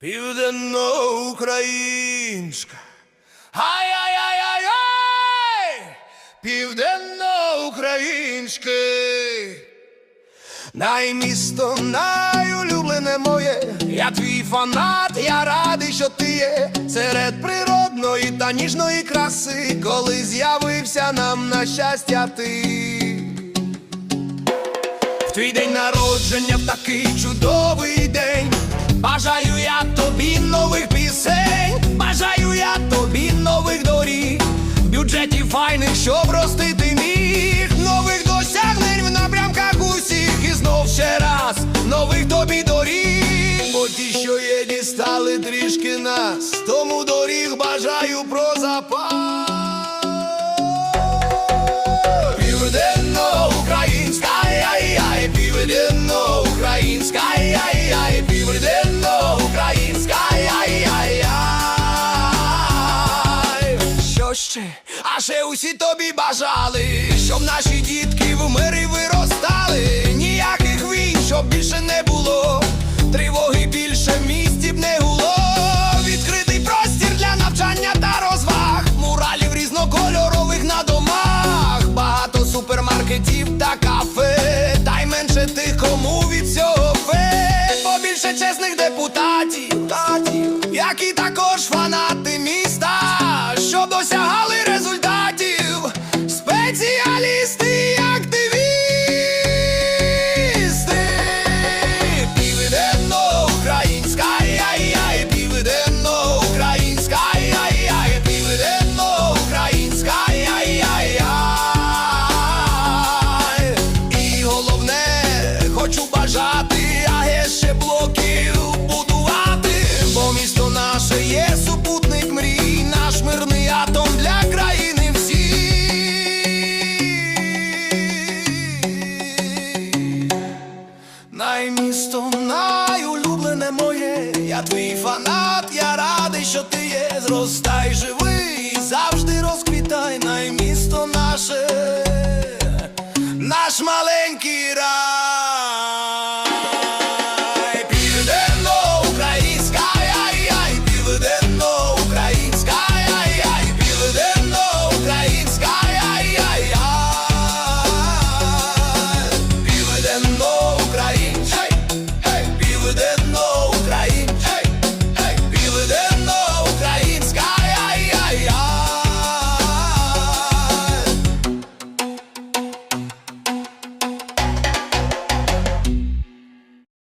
Південноукраїнська. Ай-яй-яй-яй-яй! Південноукраїнський. Наймісто найулюблене моє, я твій фанат, я радий, що ти є серед природної та ніжної краси, коли з'явився нам на щастя ти. В твій день народження в такий чудовий файних, щоб ростити міг, нових досягнень в напрямках усіх, і знов ще раз нових тобі доріг. Бо ті, що є, дістали трішки нас, тому доріг бажаю про запас. Південно-українська, яй-яй, південно-українська, яй-яй, південно-українська, яй-яй-яй. Що ще? А ще усі тобі бажали, щоб наші дітки в мирі виростали. Ніяких війн, щоб більше не було. Тривоги більше в місті б не гуло. Відкритий простір для навчання та розваг. Муралів різнокольорових на домах. Багато супермаркетів та кафе. Та й менше тих, кому від цього фе. Побільше чесних депутатів, татів, які також фанати міста, досягали результатів. я твій фанат, я радий, що ти є, зростай живий, і завжди розквітай наймісто наше, наш маленький рай.